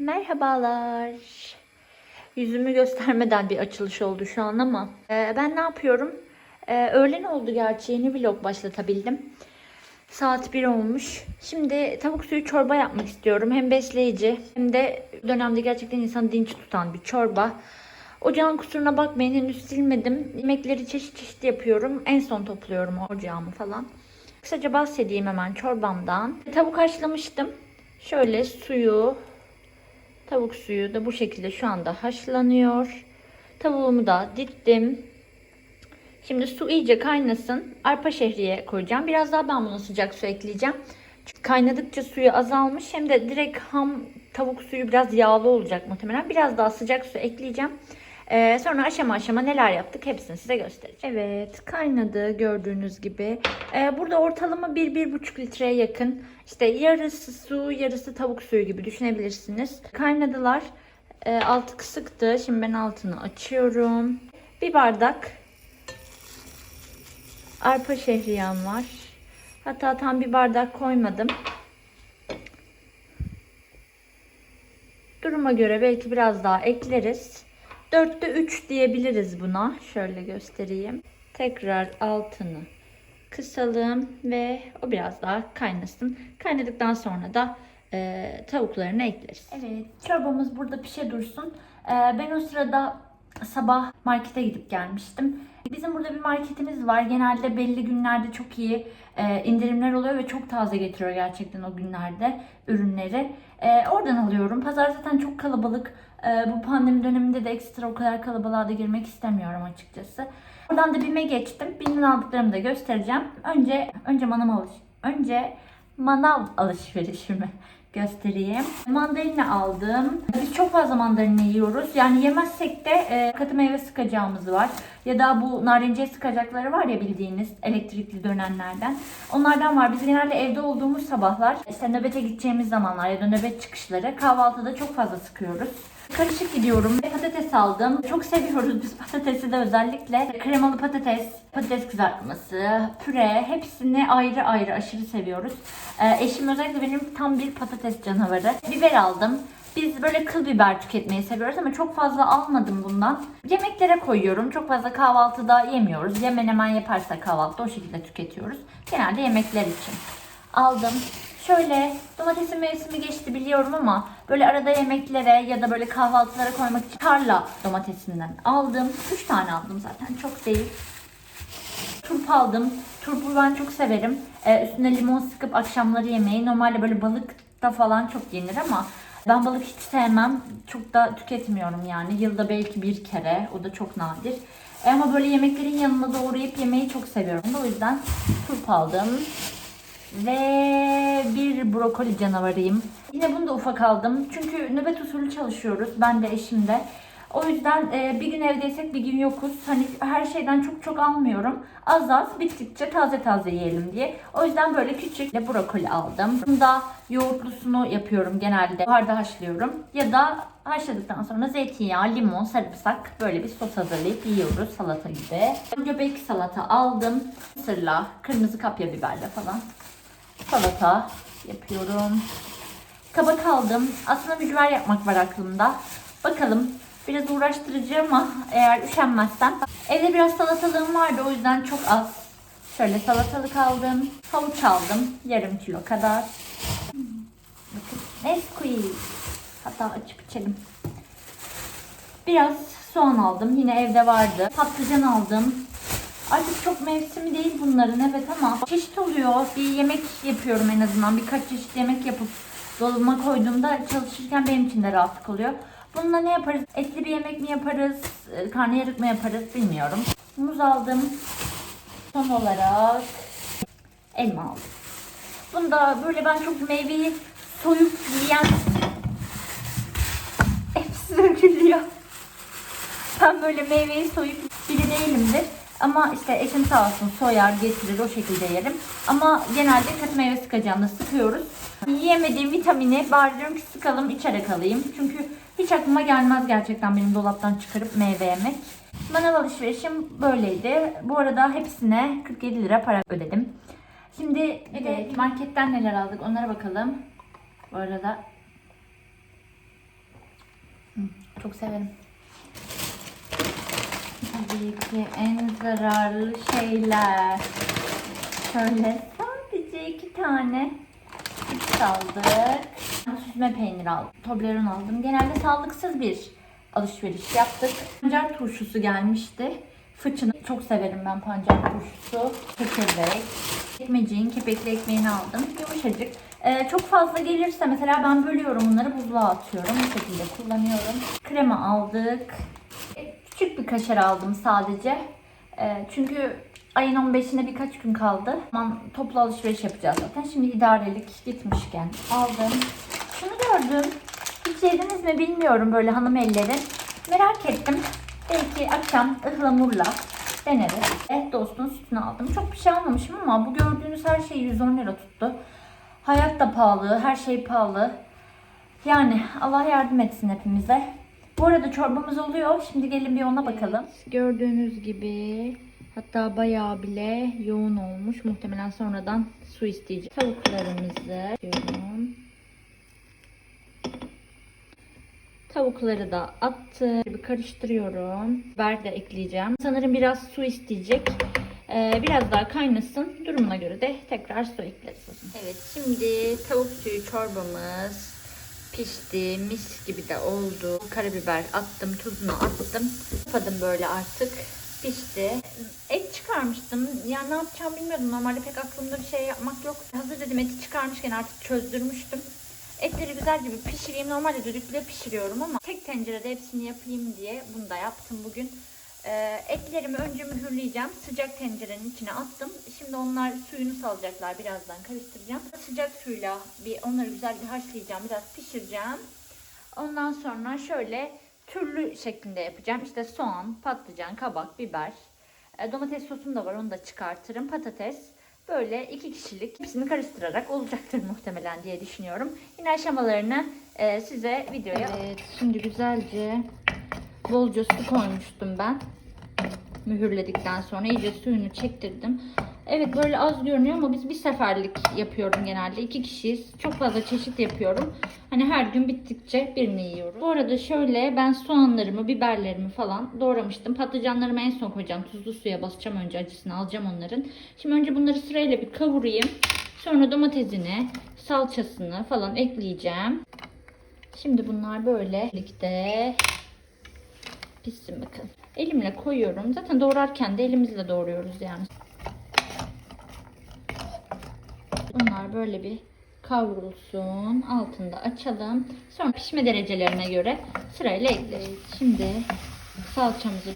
Merhabalar. Yüzümü göstermeden bir açılış oldu şu an ama ee, ben ne yapıyorum? Ee, öğlen oldu gerçi yeni vlog başlatabildim. Saat 1 olmuş. Şimdi tavuk suyu çorba yapmak istiyorum. Hem besleyici hem de dönemde gerçekten insanı dinç tutan bir çorba. Ocağın kusuruna bakmayın henüz silmedim. Yemekleri çeşit çeşit yapıyorum. En son topluyorum ocağımı falan. Kısaca bahsedeyim hemen çorbamdan. Tavuk haşlamıştım. Şöyle suyu, Tavuk suyu da bu şekilde şu anda haşlanıyor. Tavuğumu da dittim. Şimdi su iyice kaynasın. Arpa şehriye koyacağım. Biraz daha ben buna sıcak su ekleyeceğim. Çünkü kaynadıkça suyu azalmış. Hem de direkt ham tavuk suyu biraz yağlı olacak muhtemelen. Biraz daha sıcak su ekleyeceğim. Ee, sonra aşama aşama neler yaptık hepsini size göstereceğim. Evet kaynadı gördüğünüz gibi. Ee, burada ortalama 1-1,5 litreye yakın işte yarısı su yarısı tavuk suyu gibi düşünebilirsiniz. Kaynadılar. Ee, altı kısıktı. Şimdi ben altını açıyorum. Bir bardak arpa şehriyem var. Hatta tam bir bardak koymadım. Duruma göre belki biraz daha ekleriz. 4'te 3 diyebiliriz buna. Şöyle göstereyim. Tekrar altını kısalım ve o biraz daha kaynasın. Kaynadıktan sonra da e, tavuklarını ekleriz. Evet, çorbamız burada pişe dursun. E, ben o sırada sabah markete gidip gelmiştim. Bizim burada bir marketimiz var. Genelde belli günlerde çok iyi e, indirimler oluyor ve çok taze getiriyor gerçekten o günlerde ürünleri. E, oradan alıyorum. Pazar zaten çok kalabalık. E, bu pandemi döneminde de ekstra o kadar kalabalığa da girmek istemiyorum açıkçası. Oradan da BİM'e geçtim. BİM'den aldıklarımı da göstereceğim. Önce önce manav alış önce manav alışverişimi göstereyim. Mandalina aldım. Biz çok fazla mandalina yiyoruz. Yani yemezsek de e, katı meyve sıkacağımız var. Ya da bu narinciye sıkacakları var ya bildiğiniz elektrikli dönenlerden. Onlardan var. Biz genelde evde olduğumuz sabahlar işte nöbete gideceğimiz zamanlar ya da nöbet çıkışları kahvaltıda çok fazla sıkıyoruz. Karışık gidiyorum. Patates aldım. Çok seviyoruz biz patatesi de özellikle. Kremalı patates, patates kızartması, püre hepsini ayrı ayrı aşırı seviyoruz. Ee, eşim özellikle benim tam bir patates canavarı. Biber aldım. Biz böyle kıl biber tüketmeyi seviyoruz ama çok fazla almadım bundan. Yemeklere koyuyorum. Çok fazla kahvaltıda yemiyoruz. Yemen hemen yaparsak kahvaltıda o şekilde tüketiyoruz. Genelde yemekler için. Aldım şöyle domatesin mevsimi geçti biliyorum ama böyle arada yemeklere ya da böyle kahvaltılara koymak için tarla domatesinden aldım. 3 tane aldım zaten çok değil. Turp aldım. Turpu ben çok severim. Ee, üstüne limon sıkıp akşamları yemeği. Normalde böyle balıkta falan çok yenir ama ben balık hiç sevmem. Çok da tüketmiyorum yani. Yılda belki bir kere. O da çok nadir. Ee, ama böyle yemeklerin yanına doğrayıp yemeyi çok seviyorum. O yüzden turp aldım. Ve bir brokoli canavarıyım. Yine bunu da ufak aldım. Çünkü nöbet usulü çalışıyoruz. Ben de eşim de. O yüzden e, bir gün evdeysek bir gün yokuz. Hani her şeyden çok çok almıyorum. Az az bittikçe taze taze yiyelim diye. O yüzden böyle küçük de brokoli aldım. Bunda yoğurtlusunu yapıyorum genelde. Buharda haşlıyorum. Ya da haşladıktan sonra zeytinyağı, limon, sarımsak böyle bir sos hazırlayıp yiyoruz salata gibi. Göbek salata aldım. Mısırla, kırmızı kapya biberle falan salata yapıyorum. Kabak aldım. Aslında mücver yapmak var aklımda. Bakalım. Biraz uğraştırıcı ama eğer üşenmezsem. Evde biraz salatalığım vardı o yüzden çok az. Şöyle salatalık aldım. Havuç aldım. Yarım kilo kadar. Bakın Nesquik. Hatta açıp içelim. Biraz soğan aldım. Yine evde vardı. Patlıcan aldım. Artık çok mevsimi değil bunların evet ama çeşit oluyor. Bir yemek yapıyorum en azından. Birkaç çeşit yemek yapıp dolabıma koyduğumda çalışırken benim için de rahatlık oluyor. Bununla ne yaparız? Etli bir yemek mi yaparız? Ee, karnıyarık mı yaparız bilmiyorum. Muz aldım. Son olarak elma aldım. Bunda böyle ben çok meyveyi soyup yiyen hepsi dökülüyor. Ben böyle meyveyi soyup biri değilimdir. Ama işte eşim sağ olsun soyar, getirir o şekilde yerim. Ama genelde kötü meyve sıkacağımda sıkıyoruz. Yiyemediğim vitamini bari diyorum ki sıkalım içerek alayım. Çünkü hiç aklıma gelmez gerçekten benim dolaptan çıkarıp meyve yemek. Manav alışverişim böyleydi. Bu arada hepsine 47 lira para ödedim. Şimdi evet, marketten neler aldık onlara bakalım. Bu arada çok severim. Tabii ki en zararlı şeyler. Şöyle sadece iki tane cips aldık. Süzme peynir aldım. Toblerone aldım. Genelde sağlıksız bir alışveriş yaptık. Pancar turşusu gelmişti. Fıçını çok severim ben pancar turşusu. Çekirdek. Ekmeciğin kepekli ekmeğini aldım. Yumuşacık. Ee, çok fazla gelirse mesela ben bölüyorum bunları buzluğa atıyorum. Bu şekilde kullanıyorum. Krema aldık. Küçük bir kaşar aldım sadece. E, çünkü ayın 15'ine birkaç gün kaldı. Aman toplu alışveriş yapacağız zaten. Şimdi idarelik gitmişken aldım. Şunu gördüm. Hiç yediniz mi bilmiyorum böyle hanım elleri. Merak ettim. Belki akşam ıhlamurla deneriz. Eh dostun sütünü aldım. Çok bir şey almamışım ama bu gördüğünüz her şey 110 lira tuttu. Hayat da pahalı, her şey pahalı. Yani Allah yardım etsin hepimize. Bu arada çorbamız oluyor. Şimdi gelin bir ona bakalım. gördüğünüz gibi hatta bayağı bile yoğun olmuş. Muhtemelen sonradan su isteyecek. Tavuklarımızı diyorum. Tavukları da attım. Bir karıştırıyorum. Biber de ekleyeceğim. Sanırım biraz su isteyecek. Ee, biraz daha kaynasın. Durumuna göre de tekrar su ekleriz. Evet şimdi tavuk suyu çorbamız pişti. Mis gibi de oldu. Karabiber attım. Tuzunu attım. Kapadım böyle artık. Pişti. Et çıkarmıştım. Ya ne yapacağım bilmiyordum. Normalde pek aklımda bir şey yapmak yok. Hazır dedim eti çıkarmışken artık çözdürmüştüm. Etleri güzel gibi pişireyim. Normalde düdükle pişiriyorum ama tek tencerede hepsini yapayım diye bunu da yaptım bugün. Ee, etlerimi önce mühürleyeceğim. Sıcak tencerenin içine attım. Şimdi onlar suyunu salacaklar. Birazdan karıştıracağım. Sıcak suyla bir onları güzel bir haşlayacağım. Biraz pişireceğim. Ondan sonra şöyle türlü şeklinde yapacağım. İşte soğan, patlıcan, kabak, biber. E, domates sosum da var. Onu da çıkartırım. Patates. Böyle iki kişilik hepsini karıştırarak olacaktır muhtemelen diye düşünüyorum. Yine aşamalarını e, size videoya... Evet şimdi güzelce bolca su koymuştum ben. Mühürledikten sonra iyice suyunu çektirdim. Evet böyle az görünüyor ama biz bir seferlik yapıyorum genelde. iki kişiyiz. Çok fazla çeşit yapıyorum. Hani her gün bittikçe birini yiyorum. Bu arada şöyle ben soğanlarımı, biberlerimi falan doğramıştım. Patlıcanlarımı en son koyacağım. Tuzlu suya basacağım önce acısını alacağım onların. Şimdi önce bunları sırayla bir kavurayım. Sonra domatesini, salçasını falan ekleyeceğim. Şimdi bunlar böyle birlikte pişsin bakın. Elimle koyuyorum. Zaten doğrarken de elimizle doğruyoruz yani. Bunlar böyle bir kavrulsun. Altında açalım. Sonra pişme derecelerine göre sırayla ekleriz. Şimdi salçamızı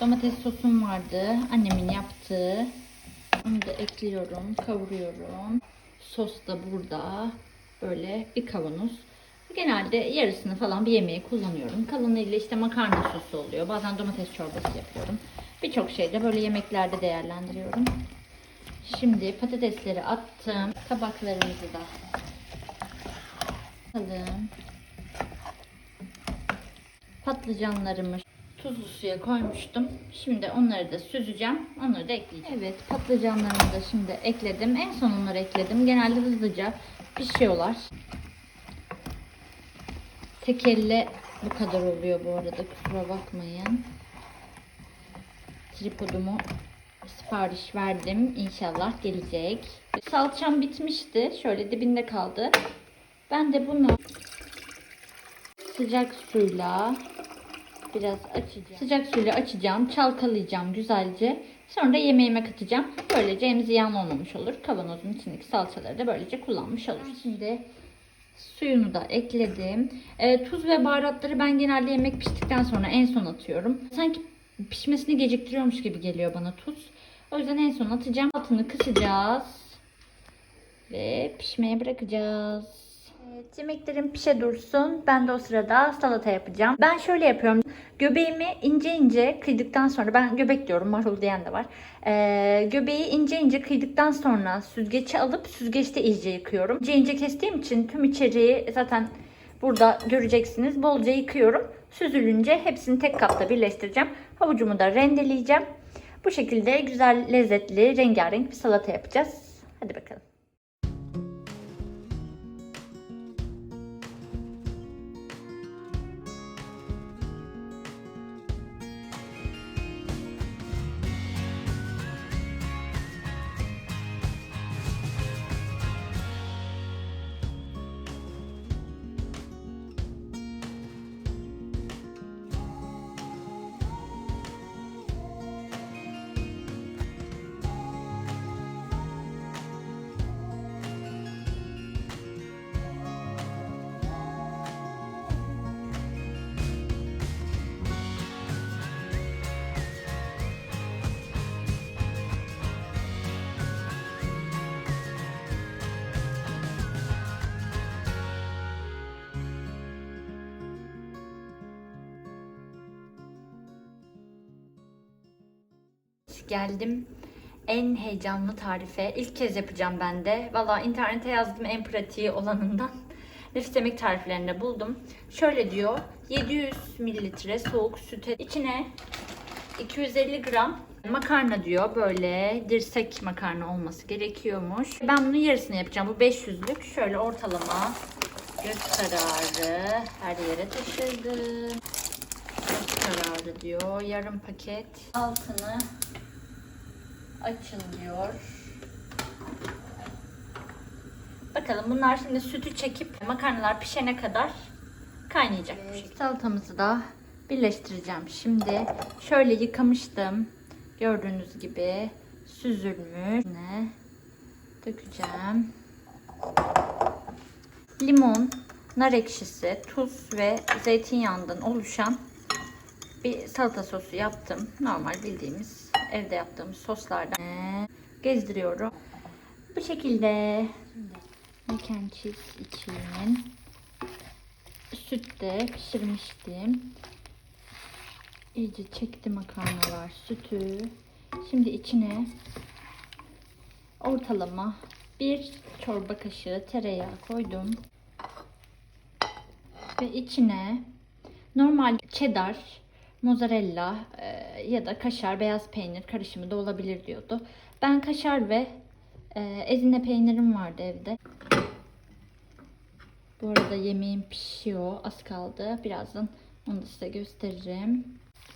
domates sosum vardı. Annemin yaptığı. Onu da ekliyorum. Kavuruyorum. Sos da burada. Böyle bir kavanoz. Genelde yarısını falan bir yemeğe kullanıyorum. Kalanıyla işte makarna sosu oluyor. Bazen domates çorbası yapıyorum. Birçok şeyde böyle yemeklerde değerlendiriyorum. Şimdi patatesleri attım. Tabaklarımızı da atalım. Patlıcanlarımı tuzlu suya koymuştum. Şimdi onları da süzeceğim. Onları da ekleyeceğim. Evet patlıcanlarımı da şimdi ekledim. En son onları ekledim. Genelde hızlıca pişiyorlar. Tek elle bu kadar oluyor bu arada. Kusura bakmayın. Tripodumu sipariş verdim. İnşallah gelecek. Salçam bitmişti. Şöyle dibinde kaldı. Ben de bunu sıcak suyla biraz açacağım. Sıcak suyla açacağım. Çalkalayacağım güzelce. Sonra da yemeğime katacağım. Böylece hem ziyan olmamış olur. Kavanozun içindeki salçaları da böylece kullanmış olur. Şimdi suyunu da ekledim. E, tuz ve baharatları ben genelde yemek piştikten sonra en son atıyorum. Sanki pişmesini geciktiriyormuş gibi geliyor bana tuz. O yüzden en son atacağım. Altını kısacağız. Ve pişmeye bırakacağız. Evet, yemeklerim pişe dursun. Ben de o sırada salata yapacağım. Ben şöyle yapıyorum. Göbeğimi ince ince kıydıktan sonra ben göbek diyorum marul diyen de var. Ee, göbeği ince ince kıydıktan sonra süzgeci alıp süzgeçte iyice yıkıyorum. İnce ince kestiğim için tüm içeriği zaten burada göreceksiniz. Bolca yıkıyorum. Süzülünce hepsini tek kapta birleştireceğim. Havucumu da rendeleyeceğim. Bu şekilde güzel, lezzetli, rengarenk bir salata yapacağız. Hadi bakalım. Geldim en heyecanlı tarife. İlk kez yapacağım ben de. Valla internete yazdım en pratiği olanından. Nefis yemek tariflerinde buldum. Şöyle diyor. 700 mililitre soğuk süte içine 250 gram makarna diyor. Böyle dirsek makarna olması gerekiyormuş. Ben bunun yarısını yapacağım. Bu 500'lük. Şöyle ortalama göz kararı her yere taşırdım. Göz kararı diyor. Yarım paket. Altını açın diyor. Bakalım bunlar şimdi sütü çekip makarnalar pişene kadar kaynayacak. şekilde. Salatamızı da birleştireceğim. Şimdi şöyle yıkamıştım. Gördüğünüz gibi süzülmüş. Ne? Dökeceğim. Limon, nar ekşisi, tuz ve zeytinyağından oluşan bir salata sosu yaptım. Normal bildiğimiz evde yaptığımız soslardan Ee, gezdiriyorum. Bu şekilde mac and için sütte pişirmiştim. İyice çekti makarnalar sütü. Şimdi içine ortalama bir çorba kaşığı tereyağı koydum. Ve içine normal cheddar, mozzarella e, ya da kaşar, beyaz peynir karışımı da olabilir diyordu. Ben kaşar ve e, ezine peynirim vardı evde. Bu arada yemeğim pişiyor. Az kaldı. Birazdan onu da size göstereceğim.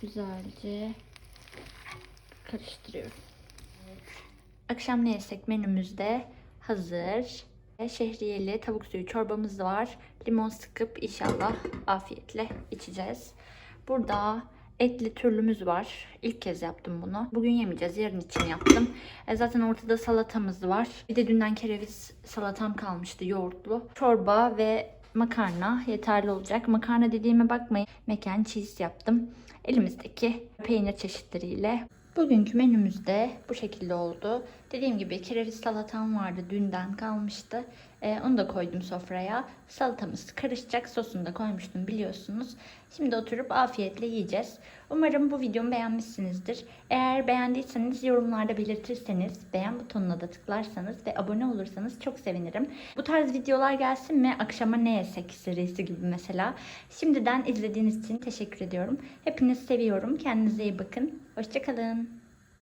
Güzelce karıştırıyorum. Akşam ne yesek menümüzde hazır. Şehriyeli tavuk suyu çorbamız var. Limon sıkıp inşallah afiyetle içeceğiz. Burada etli türlümüz var. İlk kez yaptım bunu. Bugün yemeyeceğiz. Yarın için yaptım. E, zaten ortada salatamız var. Bir de dünden kereviz salatam kalmıştı yoğurtlu. Çorba ve makarna yeterli olacak. Makarna dediğime bakmayın. Mekan cheese yaptım. Elimizdeki peynir çeşitleriyle. Bugünkü menümüzde bu şekilde oldu. Dediğim gibi kereviz salatam vardı dünden kalmıştı. Ee, onu da koydum sofraya. Salatamız karışacak. Sosunu da koymuştum biliyorsunuz. Şimdi oturup afiyetle yiyeceğiz. Umarım bu videomu beğenmişsinizdir. Eğer beğendiyseniz yorumlarda belirtirseniz, beğen butonuna da tıklarsanız ve abone olursanız çok sevinirim. Bu tarz videolar gelsin mi? Akşama ne yesek serisi gibi mesela. Şimdiden izlediğiniz için teşekkür ediyorum. Hepinizi seviyorum. Kendinize iyi bakın. Hoşçakalın.